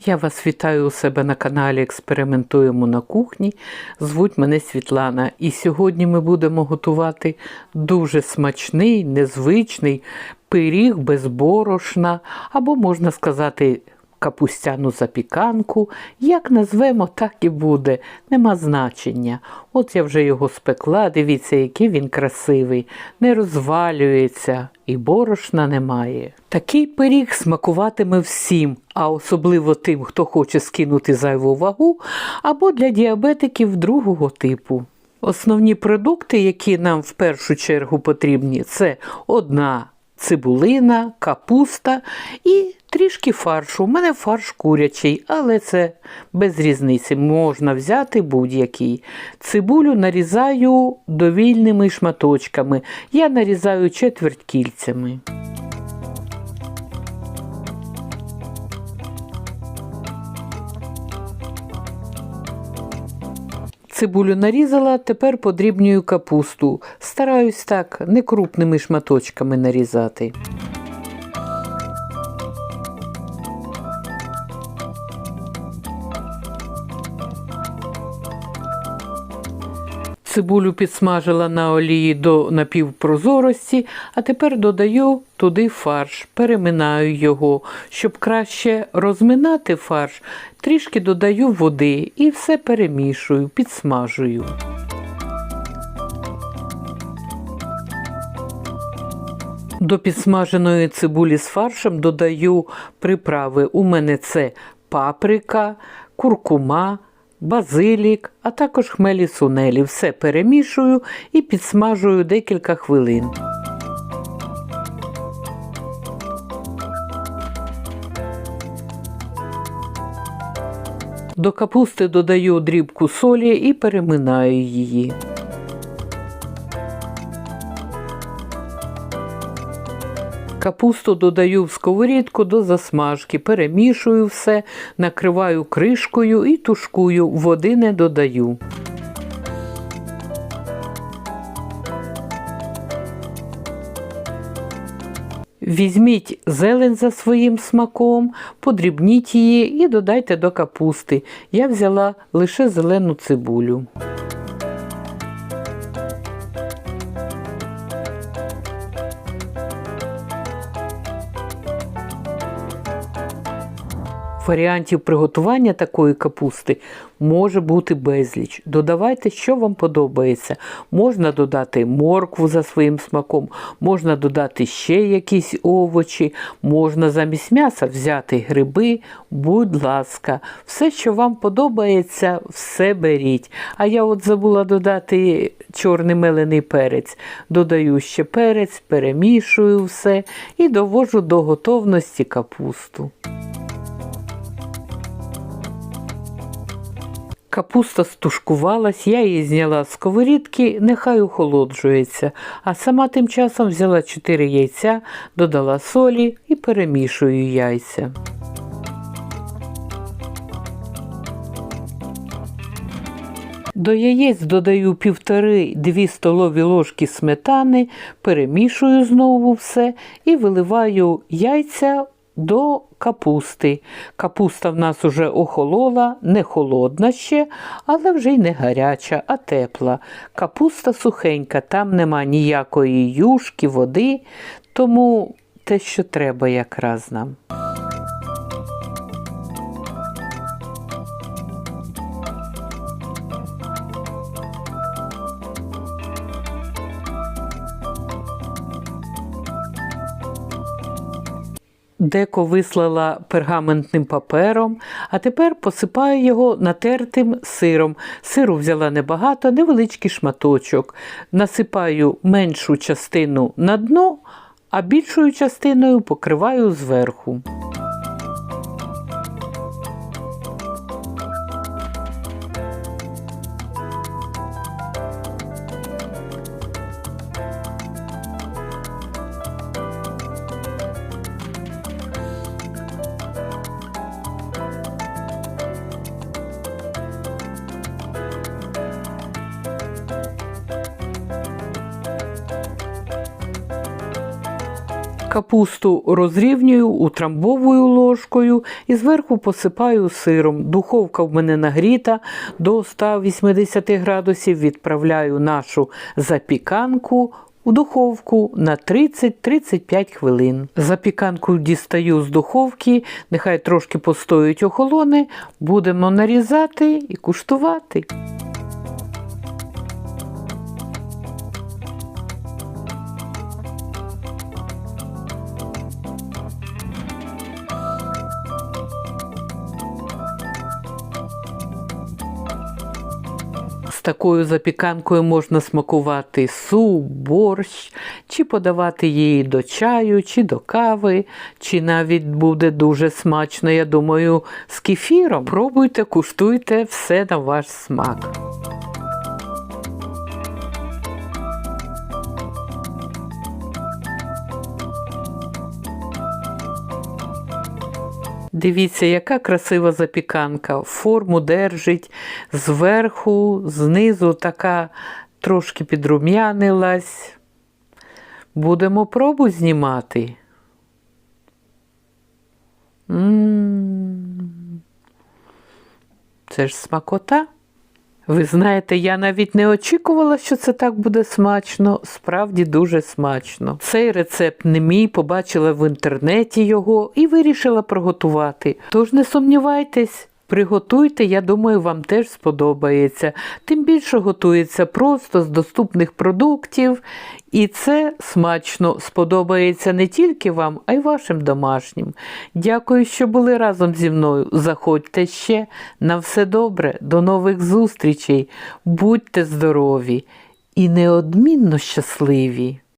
Я вас вітаю у себе на каналі Експериментуємо на кухні. Звуть мене Світлана. І сьогодні ми будемо готувати дуже смачний, незвичний пиріг без борошна, або можна сказати, капустяну запіканку. Як назвемо, так і буде, нема значення. От я вже його спекла, дивіться, який він красивий, не розвалюється і борошна немає. Такий пиріг смакуватиме всім, а особливо тим, хто хоче скинути зайву вагу, або для діабетиків другого типу. Основні продукти, які нам в першу чергу потрібні, це одна цибулина, капуста і трішки фаршу. У мене фарш курячий, але це без різниці. Можна взяти будь-який. Цибулю нарізаю довільними шматочками. Я нарізаю четверть кільцями. Цибулю нарізала, тепер подрібнюю капусту. Стараюсь так не крупними шматочками нарізати. Цибулю підсмажила на олії до напівпрозорості, а тепер додаю туди фарш, переминаю його. Щоб краще розминати фарш, трішки додаю води і все перемішую, підсмажую. До підсмаженої цибулі з фаршем додаю приправи. У мене це паприка, куркума, базилік, а також хмелі сунелі. Все перемішую і підсмажую декілька хвилин. До капусти додаю дрібку солі і переминаю її. Капусту додаю в сковорідку до засмажки, перемішую все, накриваю кришкою і тушкую, води не додаю. Візьміть зелень за своїм смаком, подрібніть її і додайте до капусти. Я взяла лише зелену цибулю. Варіантів приготування такої капусти може бути безліч. Додавайте, що вам подобається. Можна додати моркву за своїм смаком, можна додати ще якісь овочі, можна замість м'яса взяти гриби, будь ласка, все, що вам подобається, все беріть. А я от забула додати чорний мелений перець. Додаю ще перець, перемішую все і довожу до готовності капусту. Капуста стушкувалась, я її зняла з сковорідки, нехай охолоджується, а сама тим часом взяла 4 яйця, додала солі і перемішую яйця. До яєць додаю півтори-дві столові ложки сметани, перемішую знову все і виливаю яйця до капусти. Капуста в нас уже охолола, не холодна ще, але вже й не гаряча, а тепла. Капуста сухенька, там нема ніякої юшки, води, тому те, що треба якраз нам. Деко вислала пергаментним папером, а тепер посипаю його натертим сиром. Сиру взяла небагато, невеличкий шматочок. Насипаю меншу частину на дно, а більшою частиною покриваю зверху. Капусту розрівнюю, утрамбовую ложкою і зверху посипаю сиром. Духовка в мене нагріта до 180 градусів. Відправляю нашу запіканку у духовку на 30-35 хвилин. Запіканку дістаю з духовки, нехай трошки постоїть охолоне, будемо нарізати і куштувати. Такою запіканкою можна смакувати суп, борщ, чи подавати її до чаю, чи до кави, чи навіть буде дуже смачно, я думаю, з кефіром. Пробуйте, куштуйте все на ваш смак. Дивіться, яка красива запіканка. Форму держить зверху, знизу така трошки підрум'янилась. Будемо пробу знімати. М. Це ж смакота. Ви знаєте, я навіть не очікувала, що це так буде смачно. Справді дуже смачно. Цей рецепт не мій, побачила в інтернеті його і вирішила приготувати. Тож не сумнівайтесь. Приготуйте, я думаю, вам теж сподобається. Тим більше готується просто з доступних продуктів, і це смачно сподобається не тільки вам, а й вашим домашнім. Дякую, що були разом зі мною. Заходьте ще на все добре, до нових зустрічей. Будьте здорові і неодмінно щасливі!